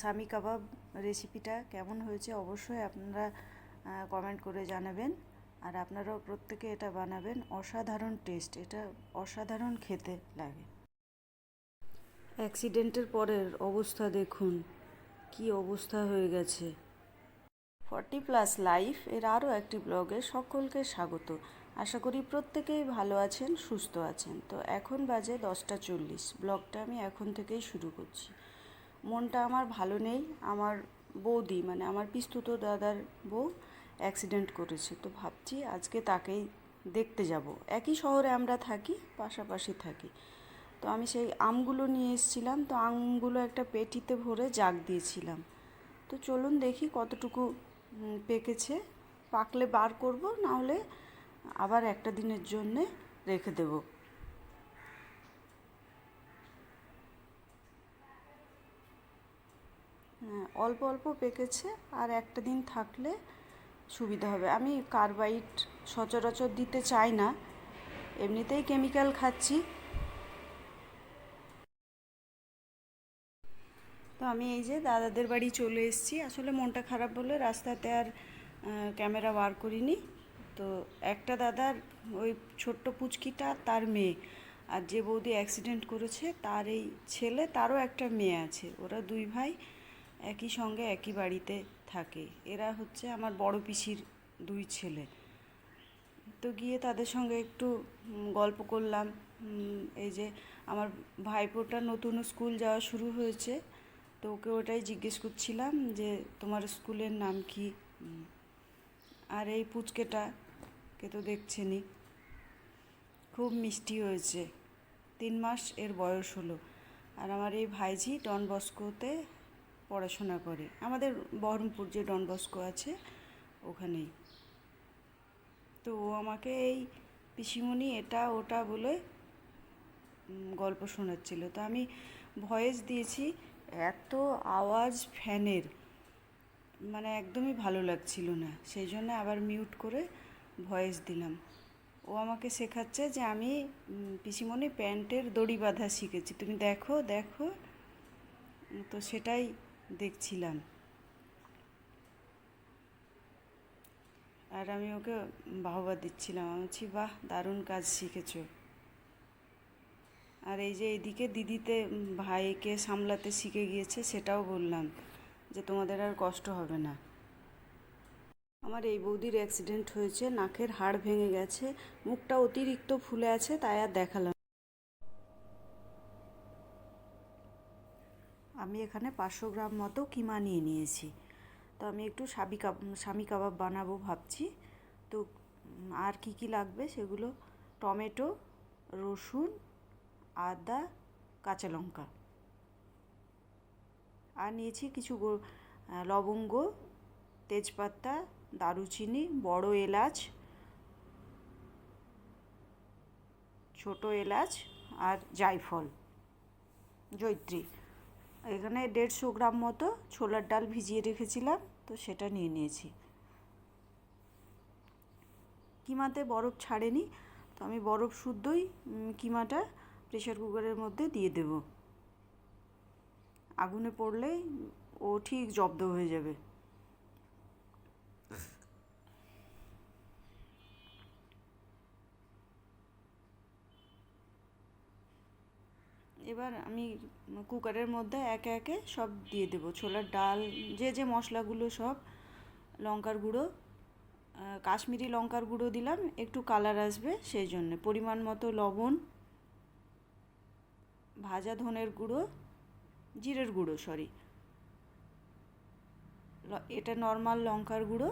স্বামী কাবাব রেসিপিটা কেমন হয়েছে অবশ্যই আপনারা কমেন্ট করে জানাবেন। আর আপনারাও প্রত্যেকে এটা বানাবেন, অসাধারণ টেস্ট এটা অসাধারণ খেতে লাগে। অ্যাক্সিডেন্টের পরের অবস্থা দেখুন, কি অবস্থা হয়ে গেছে। ফর্টি প্লাস লাইফ এর আরও একটি ব্লগে সকলকে স্বাগত। আশা করি প্রত্যেকেই ভালো আছেন, সুস্থ আছেন। তো এখন বাজে দশটা চল্লিশ। ব্লগটা আমি এখন থেকেই শুরু করছি। মনটা আমার ভালো নেই। আমার বৌদি মানে আমার পিস্তুত দাদার বউ অ্যাক্সিডেন্ট করেছে। তো ভাবছি আজকে তাকেই দেখতে যাব। একই শহরে আমরা থাকি, পাশাপাশি থাকি। তো আমি সেই আমগুলো নিয়ে এসেছিলাম। তো আমগুলো একটা পেটিতে ভরে জাগ দিয়েছিলাম। তো চলুন দেখি কতটুকু পেকেছে। পাকলে বার করব, না হলে আবার একটা দিনের জন্যে রেখে দেব। অল্প অল্প পেকেছে আর একটা দিন থাকলে সুবিধা হবে। আমি কার্বাইড সচরাচর দিতে চাই না, এমনিতেই কেমিক্যাল খাচ্ছি। তো আমি এই যে দাদাদের বাড়ি চলে এসেছি। আসলে মনটা খারাপ বলে রাস্তাতে আর ক্যামেরা বার করিনি। তো একটা দাদার ওই ছোট্ট পুচকিটা তার মেয়ে। আর যে বৌদি অ্যাক্সিডেন্ট করেছে, তার এই ছেলে, তারও একটা মেয়ে আছে। ওরা দুই ভাই। একই সঙ্গে একই বাড়িতে থাকে। এরা হচ্ছে আমার বড় পিসির দুই ছেলে। তো গিয়ে তাদের সঙ্গে একটু গল্প করলাম। এই যে আমার ভাইপোটা নতুন স্কুল যাওয়া শুরু হয়েছে। তো ওকে ওটাই জিজ্ঞেস করছিলাম যে, তোমার স্কুলের নাম কি? আর এই পুচকেটা কে তো দেখছেনই। খুব মিষ্টি হয়েছে। তিন মাস এর বয়স হলো। আর আমার এই ভাইঝি ডন বস্কোতে পড়াশোনা করে। আমাদের বহরমপুর যে ডন বস্কো আছে, ওখানেই। তো ও আমাকে এই পিসিমণি এটা ওটা বলে গল্প শোনাচ্ছিল। তো আমি ভয়েস দিয়েছি, এত আওয়াজ ফ্যানের মানে একদমই ভালো লাগছিল না। সেই জন্য আবার মিউট করে ভয়েস দিলাম। ও আমাকে শেখাচ্ছে যে আমি পিসিমণি প্যান্টের দড়ি বাঁধা শিখেছি। তুমি দেখো দেখো। তো সেটাই দেখছিলাম। আর আমি ওকে বাহবা দিচ্ছিলাম। আমি বলছি, বাহ, দারুণ কাজ শিখেছ। আর এই যে এদিকে দিদিতে ভাইকে সামলাতে শিখে গিয়েছে, সেটাও বললাম যে তোমাদের আর কষ্ট হবে না। আমার এই বৌদির অ্যাক্সিডেন্ট হয়েছে, নাকের হাড় ভেঙে গেছে, মুখটা অতিরিক্ত ফুলে আছে, তাই আর দেখালাম আমি এখানে পাঁচশো গ্রাম মতো কিমা নিয়ে নিয়েছি। তো আমি একটু সাবি কাব স্বামী কাবাব বানাবো ভাবছি। তো আর কি কি লাগবে সেগুলো? টমেটো, রসুন, আদা, কাঁচা লঙ্কা। আর নিয়েছি কিছু লবঙ্গ, তেজপাতা, দারুচিনি, বড় এলাচ, ছোট এলাচ আর জায়ফল জৈত্রী এখানে দেড়শো গ্রাম মতো ছোলার ডাল ভিজিয়ে রেখেছিলাম, তো সেটা নিয়ে নিয়েছি। কিমাতে বরফ ছাড়েনি, তো আমি বরফ শুদ্ধই কিমাটা প্রেশার কুকারের মধ্যে দিয়ে দেব। আগুনে পড়লেই ও ঠিক জব্দ হয়ে যাবে। এবার আমি কুকারের মধ্যে একে একে সব দিয়ে দেবো। ছোলার ডাল, যে যে মশলাগুলো সব, লঙ্কার গুঁড়ো কাশ্মীরি লঙ্কার গুঁড়ো দিলাম, একটু কালার আসবে সেই জন্যে। পরিমাণ মতো লবণ, ভাজা ধনের গুঁড়ো, জিরের গুঁড়ো সরি এটা নর্মাল লঙ্কার গুঁড়ো,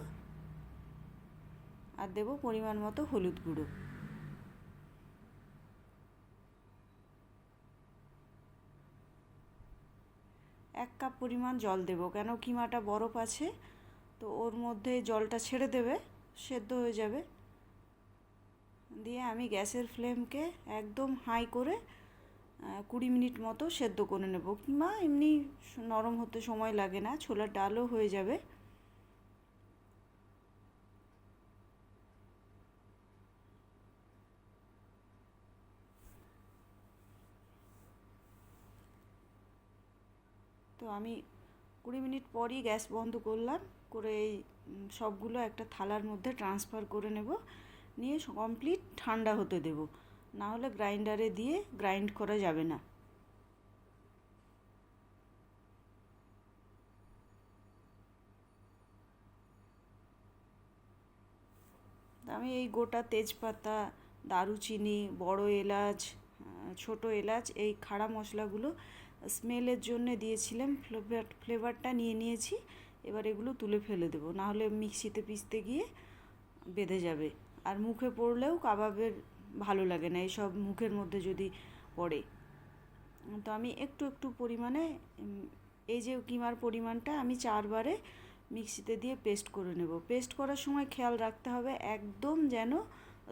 আর দেবো পরিমাণ মতো হলুদ গুঁড়ো। এক কাপ পরিমাণ জল দেবো। কেন কিমাটা বরফ আছে, তো ওর মধ্যে জলটা ছেড়ে দেবে, সেদ্ধ হয়ে যাবে। দিয়ে আমি গ্যাসের ফ্লেমকে একদম হাই করে কুড়ি মিনিট মতো সেদ্ধ করে নেব। কিমা এমনি নরম হতে সময় লাগে না, ছোলার ডালও হয়ে যাবে। আমি কুড়ি মিনিট পরই গ্যাস বন্ধ করলাম, করে এই সবগুলো একটা থালার মধ্যে ট্রান্সফার করে নেব, নিয়ে কমপ্লিট ঠান্ডা হতে দেব। না হলে গ্রাইন্ডারে দিয়ে গ্রাইন্ড করা যাবে না। আমি এই গোটা তেজপাতা, দারুচিনি, বড় এলাচ ছোট এলাচ, এই খাড়া মশলাগুলো স্মেলের জন্য দিয়েছিলাম ফ্লেভার ফ্লেভারটা নিয়ে নিয়েছি। এবার এগুলো তুলে ফেলে দেবো। না হলে মিক্সিতে পিসতে গিয়ে বেঁধে যাবে। আর মুখে পড়লেও কাবাবের ভালো লাগে না এইসব মুখের মধ্যে যদি পড়ে। তো আমি একটু একটু পরিমাণে এই যে কিমার পরিমাণটা আমি চারবারে মিক্সিতে দিয়ে পেস্ট করে নেব। পেস্ট করার সময় খেয়াল রাখতে হবে একদম যেন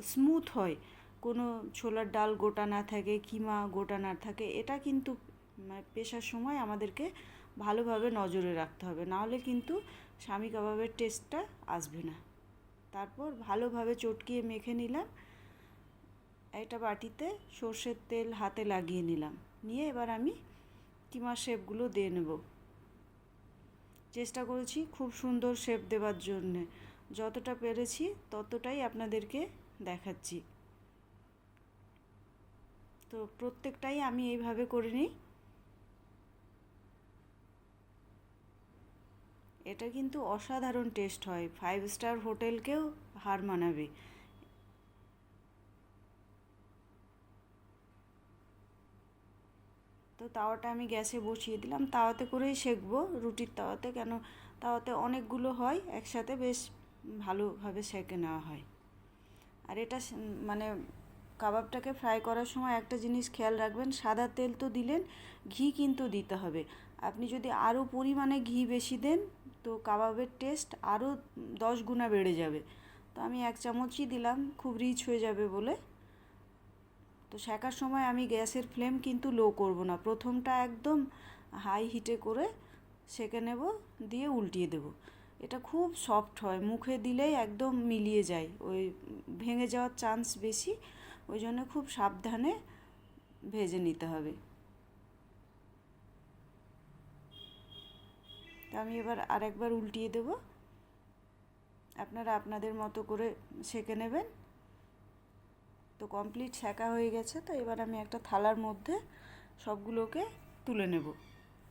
স্মুথ হয়। কোনো ছোলার ডাল গোটা না থাকে, কিমা গোটা না থাকে, এটা কিন্তু মানে পেশার সময় আমাদেরকে ভালোভাবে নজরে রাখতে হবে। নাহলে কিন্তু স্বামী কাবাবের টেস্টটা আসবে না। তারপর ভালোভাবে চটকিয়ে মেখে নিলাম। একটা বাটিতে সর্ষের তেল হাতে লাগিয়ে নিলাম। নিয়ে এবার আমি কিমার শেপগুলো দিয়ে নেব। চেষ্টা করেছি খুব সুন্দর শেপ দেওয়ার জন্যে। যতটা পেরেছি ততটাই আপনাদেরকে দেখাচ্ছি। তো প্রত্যেকটাই আমি এইভাবে করে নিই। এটা কিন্তু অসাধারণ টেস্ট হয়। ফাইভ স্টার হোটেলকেও হার মানাবে। তো তাওয়াটা আমি গ্যাসে বসিয়ে দিলাম। তাওয়াতে করেই সেঁকবো রুটির তাওয়াতে। কেন তাওয়াতে অনেকগুলো হয়, একসাথে বেশ ভালোভাবে সেঁকে নেওয়া হয়। আর এটা মানে কাবাবটাকে ফ্রাই করার সময় একটা জিনিস খেয়াল রাখবেন, সাদা তেল তো দিলেন, ঘি কিন্তু দিতে হবে। আপনি যদি আরও পরিমাণে ঘি বেশি দেন, তো কাবাবের টেস্ট আরও দশ গুণা বেড়ে যাবে। তো আমি এক চামচই দিলাম, খুব রিচ হয়ে যাবে বলে। তো শেখার সময় আমি গ্যাসের ফ্লেম কিন্তু লো করব না। প্রথমটা একদম হাই হিটে করে সেঁকে নেব, দিয়ে উল্টিয়ে দেব। এটা খুব সফট হয়, মুখে দিলেই একদম মিলিয়ে যায়। ওই ভেঙে যাওয়ার চান্স বেশি, ওই জন্য খুব সাবধানে ভেজে নিতে হবে। আমি এবার আরেকবার উল্টিয়ে দেব। আপনারা আপনাদের মতো করে সেঁকে নেবেন। তো কমপ্লিট সেঁকা হয়ে গেছে, তো এবার আমি একটা থালার মধ্যে সবগুলোকে তুলে নেব।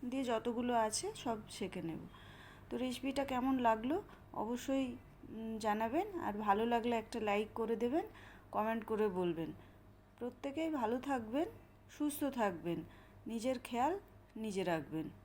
দিয়ে যতগুলো আছে সব সেঁকে নেব। তো রেসিপিটা কেমন লাগল অবশ্যই জানাবেন। আর ভালো লাগলে একটা লাইক করে দেবেন কমেন্ট করে বলবেন। প্রত্যেকেই ভালো থাকবেন, সুস্থ থাকবেন, নিজের খেয়াল নিজে রাখবেন।